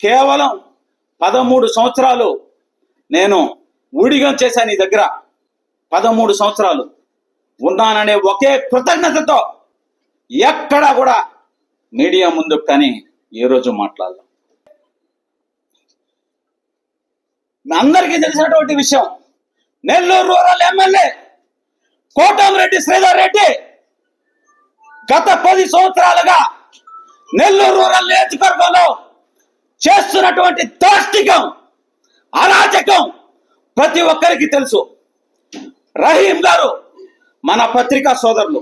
కేవలం పదమూడు సంవత్సరాలు నేను ఊడిగం చేశాను నీ దగ్గర. పదమూడు సంవత్సరాలు ఉన్నాననే ఒకే కృతజ్ఞతతో ఎక్కడా కూడా మీడియా ముందు కానీ ఈరోజు రోజు అందరికీ తెలిసినటువంటి విషయం నెల్లూరు రూరల్ ఎమ్మెల్యే కోటంరెడ్డి శ్రీధర్ రెడ్డి గత పది సంవత్సరాలుగా నెల్లూరు రూరల్ నియోజకవర్గంలో చేస్తున్నటువంటి దాష్టికం అరాచకం ప్రతి ఒక్కరికి తెలుసు. రహీం గారు మన పత్రికా సోదరులు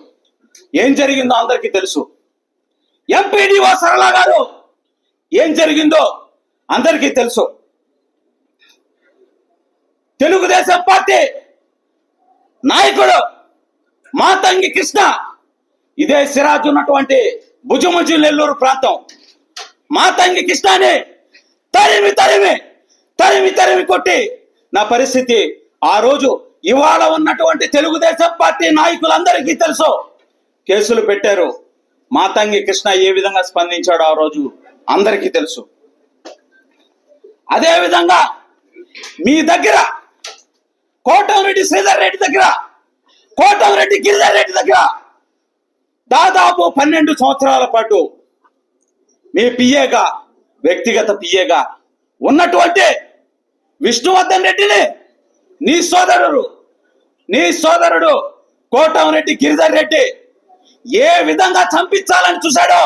ఏం జరిగిందో అందరికీ తెలుసు. ఎంపీడీఓ సరళ గారు ఏం జరిగిందో అందరికీ తెలుసు. తెలుగుదేశం పార్టీ నాయకుడు మాతంగి కృష్ణ ఇదే సిరాజ్ ఉన్నటువంటి భుజముజు నెల్లూరు ప్రాంతం. మా మాతంగి కృష్ణని తరిమి తరిమి తరిమి తరిమి కొట్టి నా పరిస్థితి ఆ రోజు ఇవాళ ఉన్నటువంటి తెలుగుదేశం పార్టీ నాయకులందరికీ తెలుసు. కేసులు పెట్టారు. మాతంగి కృష్ణ ఏ విధంగా స్పందించాడో ఆ రోజు అందరికీ తెలుసు. అదే విధంగా మీ దగ్గర కోటంరెడ్డి శ్రీధర్ రెడ్డి దగ్గర కోటంరెడ్డి గిరిధర్ రెడ్డి దగ్గర దాదాపు పన్నెండు సంవత్సరాల పాటు మీ పిఏగా వ్యక్తిగత పిఏగా ఉన్నటువంటి విష్ణువర్ధన్ రెడ్డిని నీ సోదరుడు నీ సోదరుడు కోటంరెడ్డి గిరిధర్ రెడ్డి ఏ విధంగా చంపించాలని చూశాడో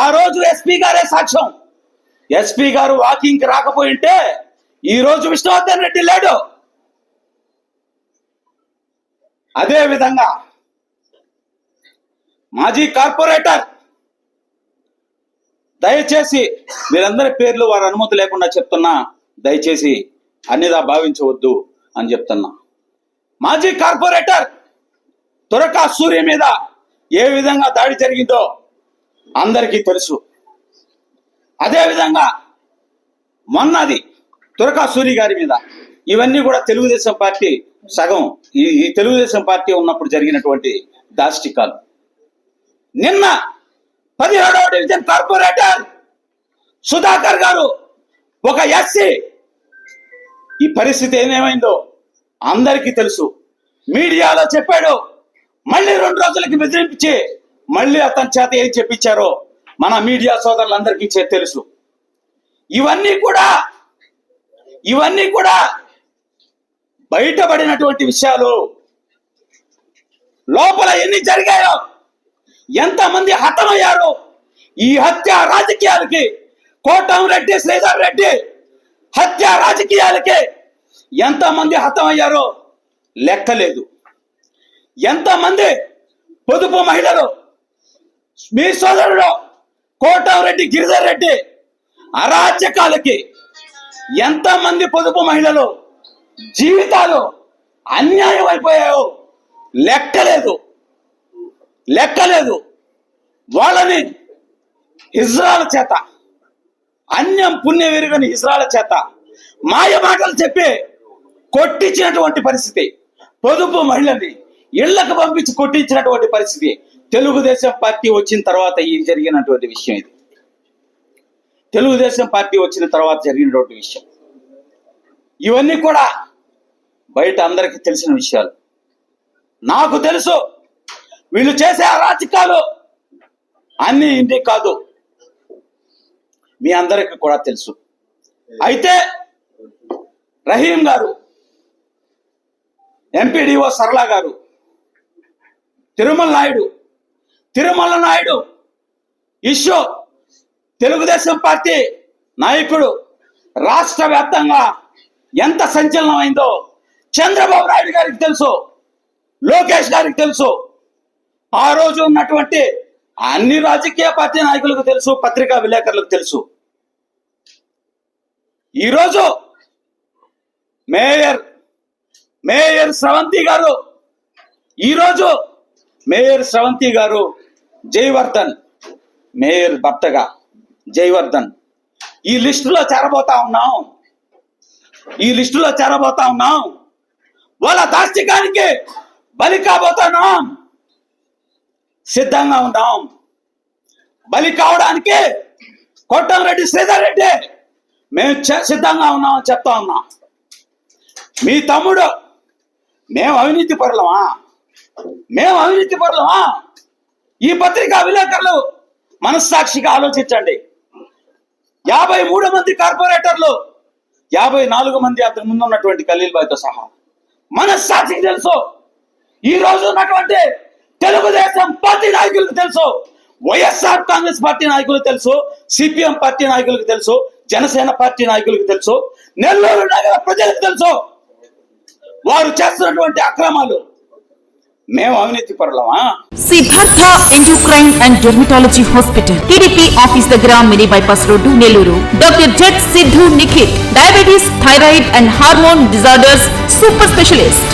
ఆ రోజు ఎస్పీ గారే సాక్ష్యం. ఎస్పీ గారు వాకింగ్కి రాకపోయింటే ఈ రోజు విష్ణువర్ధన్ రెడ్డి లేడు. అదే విధంగా మాజీ కార్పొరేటర్ దయచేసి మీరందరి పేర్లు వారి అనుమతి లేకుండా చెప్తున్నా దయచేసి అన్నిదా భావించవద్దు అని చెప్తున్నా. మాజీ కార్పొరేటర్ తురకా సూర్య మీద ఏ విధంగా దాడి జరిగిందో అందరికీ తెలుసు. అదే విధంగా మొన్నది తురకా సూరి గారి మీద ఇవన్నీ కూడా తెలుగుదేశం పార్టీ సగం ఈ తెలుగుదేశం పార్టీ ఉన్నప్పుడు జరిగినటువంటి దాష్టికాలు. నిన్న పదిహేడవ డివిజన్ కార్పొరేటర్ సుధాకర్ గారు ఒక ఎస్సీ. ఈ పరిస్థితి ఏమేమైందో అందరికీ తెలుసు. మీడియాలో చెప్పాడు మళ్ళీ రెండు రోజులకి బెదిరింపించి మళ్ళీ అతని చేత ఏం చెప్పించారో మన మీడియా సోదరులందరికీ చే- తెలుసు. ఇవన్నీ కూడా ఇవన్నీ కూడా బయటపడినటువంటి విషయాలు. లోపల ఎన్ని జరిగాయో ఎంతమంది హతమయ్యారు ఈ హత్య రాజకీయాలకి కోటంరెడ్డి శ్రీధర్ రెడ్డి హత్య రాజకీయాలకి ఎంతమంది హతమయ్యారో లెక్కలేదు. ఎంతమంది పొదుపు మహిళలు మీ సోదరుడు కోటంరెడ్డి గిరిధర్ రెడ్డి అరాచకాలకి ఎంతమంది పొదుపు మహిళలు జీవితాలు అన్యాయం అయిపోయాయో లెక్కలేదు. లెక్కలేదు. వాళ్ళని ఇజ్రాల చేత అన్యం పుణ్య విరుగని ఇజ్రాల చేత మాయ మాటలు చెప్పి కొట్టించినటువంటి పరిస్థితి. పొదుపు మహిళని ఇళ్ళకు పంపించి కొట్టించినటువంటి పరిస్థితి. తెలుగుదేశం పార్టీ వచ్చిన తర్వాత ఈ జరిగినటువంటి విషయం ఇది. తెలుగుదేశం పార్టీ వచ్చిన తర్వాత జరిగినటువంటి విషయం. ఇవన్నీ కూడా బయట అందరికీ తెలిసిన విషయాలు. నాకు తెలుసు వీళ్ళు చేసే అరాచకాలు అన్ని ఇంటి కాదు. మీ అందరికీ కూడా తెలుసు. అయితే Rahim garu MPDO Sarala garu Tirumala Naidu Tirumala Naidu issue Telugu Desam party నాయకుడు రాష్ట్ర వ్యాప్తంగా ఎంత సంచలనమైందో చంద్రబాబు నాయుడు గారికి తెలుసు లోకేష్ గారికి తెలుసు. ఆ రోజు ఉన్నటువంటి అన్ని రాజకీయ పార్టీ నాయకులకు తెలుసు పత్రికా విలేకరులకు తెలుసు. ఈరోజు మేయర్ మేయర్ స్రవంతి గారు ఈరోజు మేయర్ స్రవంతి గారు జయవర్ధన్ మేయర్ భర్తగా జయవర్ధన్ ఈ లిస్టులో చేరబోతా ఉన్నాం. ఈ లిస్టులో చేరబోతా ఉన్నాం. వాళ్ళ దాష్టికానికి బలి కాబోతున్నాం. సిద్ధంగా ఉన్నాం బలి కావడానికి రెడ్డి శ్రీధర్ రెడ్డి. మేము సిద్ధంగా ఉన్నామని చెప్తా ఉన్నాం. మీ తమ్ముడు మేము అవినీతి పరులమా? మేము అవినీతి పరులమా? ఈ పత్రికా విలేకరులు మనస్సాక్షిగా ఆలోచించండి. యాభై మూడు మంది కార్పొరేటర్లు యాభై నాలుగు మంది అంతకు ముందు ఉన్నటువంటి ఖలీల్ బాయ్తో సహా. మనస్సాక్షికి తెలుసు. ఈ రోజు ఉన్నటువంటి తెలుగుదేశం పార్టీ నాయకులకు తెలుసు. వైఎస్ఆర్ కాంగ్రెస్ పార్టీ నాయకులకు తెలుసు. సిపిఎం పార్టీ నాయకులకు తెలుసు. జనసేన పార్టీ నాయకులకు తెలుసు. నెల్లూరు నగర ప్రజలకు తెలుసు. వారు చేస్తున్నటువంటి అక్రమాలు. మేము అవినీతి పరులమా? Siddhartha endocrine and dermatology hospital TDP office దగ్గర mini bypass road Nellore doctor jet Siddhu Nikhit diabetes thyroid and hormone disorders super specialist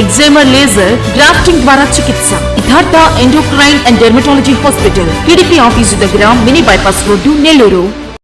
excimer laser grafting ద్వారా చికిత్స. Siddhartha endocrine and dermatology hospital TDP office దగ్గర mini bypass road Nellore.